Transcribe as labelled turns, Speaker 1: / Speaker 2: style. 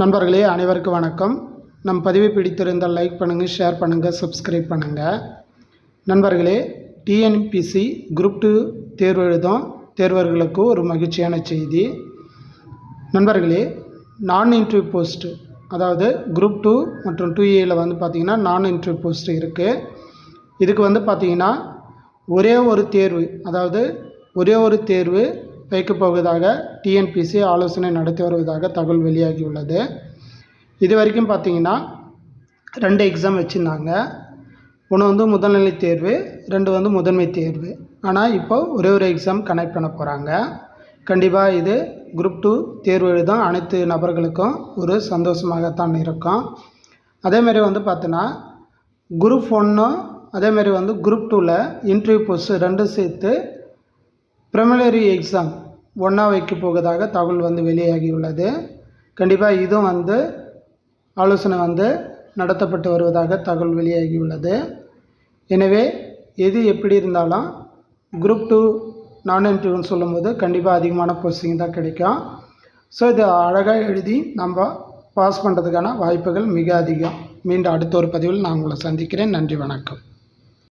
Speaker 1: நண்பர்களே அனைவருக்கும் வணக்கம். நம் பதிவை பிடித்திருந்தால் லைக் பண்ணுங்கள் ஷேர் பண்ணுங்கள் சப்ஸ்கிரைப் பண்ணுங்கள் நண்பர்களே டிஎன்பிசி குரூப் டூ தேர்வு எழுதும் தேர்வர்களுக்கு ஒரு மகிழ்ச்சியான செய்தி. நண்பர்களே நான் இன்டர்வியூ போஸ்ட்டு அதாவது குரூப் டூ மற்றும் டூ ஏயில் வந்து பார்த்திங்கன்னா நான் இன்டர்வியூ போஸ்ட் இருக்குது இதுக்கு வந்து பார்த்திங்கன்னா ஒரே ஒரு தேர்வு அதாவது ஒரே ஒரு தேர்வு வைக்கப் போவதாக டிஎன்பிசி ஆலோசனை நடத்தி வருவதாக தகவல் வெளியாகியுள்ளது. இது வரைக்கும் பார்த்தீங்கன்னா ரெண்டு எக்ஸாம் வச்சுருந்தாங்க. ஒன்று வந்து முதல்நிலை தேர்வு ரெண்டு வந்து முதன்மை தேர்வு. ஆனால் இப்போ ஒரே ஒரு எக்ஸாம் கனெக்ட் பண்ண போகிறாங்க கண்டிப்பாக இது குரூப் டூ தேர்வு எழுதும் அனைத்து நபர்களுக்கும் ஒரு சந்தோஷமாகத்தான் இருக்கும். அதேமாரி வந்து பார்த்தோன்னா குரூப் ஒன்றும் அதேமாரி வந்து குரூப் டூவில் இன்டர்வியூ போஸ்ட் ரெண்டும் சேர்த்து ப்ரிமிலரி எக்ஸாம் ஒன்றா வைக்க போவதாக தகவல் வந்து வெளியாகியுள்ளது. கண்டிப்பாக இதுவும் வந்து ஆலோசனை வந்து நடத்தப்பட்டு வருவதாக தகவல் வெளியாகியுள்ளது. எனவே எது எப்படி இருந்தாலும் குரூப் டூ நான் இன்டர்வியூன்னு சொல்லும்போது கண்டிப்பாக அதிகமான போஸ்டிங் தான் கிடைக்கும். ஸோ இது அழகாக எழுதி நம்ம பாஸ் பண்ணுறதுக்கான வாய்ப்புகள் மிக அதிகம். மீண்டும் அடுத்த ஒரு பதிவில் நான் உங்களை சந்திக்கிறேன். நன்றி வணக்கம்.